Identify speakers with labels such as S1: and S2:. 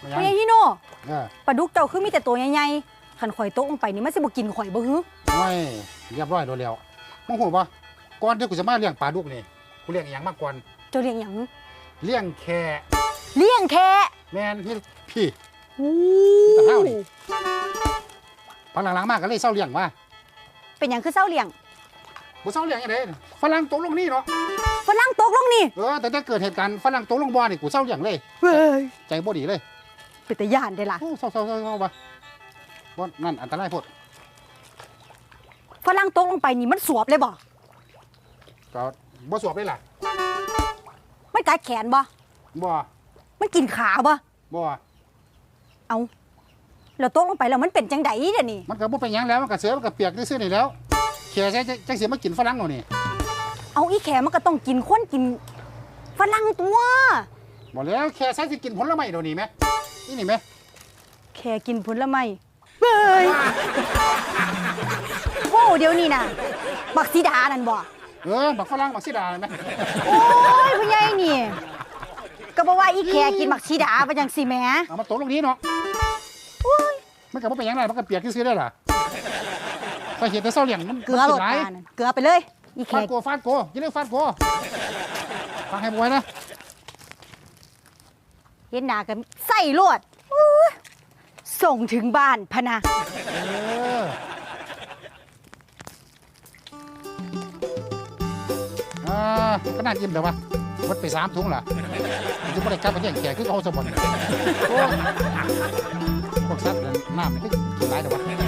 S1: เออ
S2: ปลาดุกเจ้าคือมีแต่ตัวใหญ่ๆขันข่อยตกลงไปนี่มันสิบ่กินข่อยบ่ฮึ
S1: โอ้ยเรียบร้อยโดนแล้วมึงหูปะก่อนที่กูจะมาเลี้ยงปลาดุกนี่กูเลี้ยงอหย่างมากก่อน
S2: เจ้าเลี้ยงหยัง
S1: เลี้ยงแค่
S2: เลี้ยงแค่
S1: แมนพี่พี่
S2: โอ้
S1: แต่เฮานี่ พังหลังๆมากก็เลยเศร้าเลี้ยงว่า
S2: เป็นหยังคือเศร้าเลี้ยง
S1: กูเศร้าเลี้ยงยังไงฝรั่งตกลงนี่เนาะ
S2: ฝรั่งตกลงนี่
S1: เออแต่ถ้าเกิดเหตุการณ์ฝรั่งตกลงบ่อนี่กูเศร้าเลี้ยงเลย
S2: เว้ย
S1: ใจบ่ดีเลย
S2: เป็นตาย่านได้ล่ะ
S1: โอ้เศร้าเศร้าเศร้าเศร้าปะว่นั่นอันตรายโพด
S2: ฝรั่งตกลงไปนี่มันสวบเลยบ่
S1: ก็บ่สวบเลยล่ะ
S2: มันกัดแขนบ่
S1: บ่
S2: มันกินขาบ่
S1: บ่
S2: เอาแล้วตกลงไปแล้วมันเป็นจังไดเดี๋ยวนี้
S1: มันก็บ่เป็นหยังแล้วมันก็เสือมันก็เปียกซื่อๆนี่แล้วแค่ใช้จังสิมากินฝรั่งเนานี่
S2: เอาอีแขมันก็ต้องกินคนกินฝรั่งตัว
S1: บ่แล้วแค่ใช้สิกินผลไม้เดี๋ยวนี้แหม นี่นี่แหม
S2: แค่กินผลไม้เบ้ยโอ้เดี๋ยวนี้น่ะบักสีดานั่นบ่
S1: เออบักฝรั่งบักสิดาแหม
S2: โอ้ยผู้ใหญ่นี่ ก็บอกว่าอีแขกินบักสีดาไปจังสิแหม่
S1: เอามาตกลงนี้เนาะมันก็บ่เป็นหยังไงมันก็เปียกซื่อๆได้ล่ะถ้าเห็นแต่เศร้าเลี้ยงมัน
S2: เกลือ
S1: มัน
S2: โหล
S1: สิ
S2: ด
S1: หลาย
S2: ตานั่นเกลือไปเลยอีแข
S1: ฟาดโกฟาดโกอย่าเรียกฟาดโกฟังให้บวยนะ
S2: เห็นหน้ากันใส่ลวดอู้ยส่งถึงบ้านพะนะ
S1: อ่าก็น่ากินแต่ว่าวัดไปสามถุงล่ะมันจะไม่ได้กลับไปแย่งแขกคือเอาสมบัติโอ้พวกสัตว์น้ำนี่ก็กินหลายแต่ว่า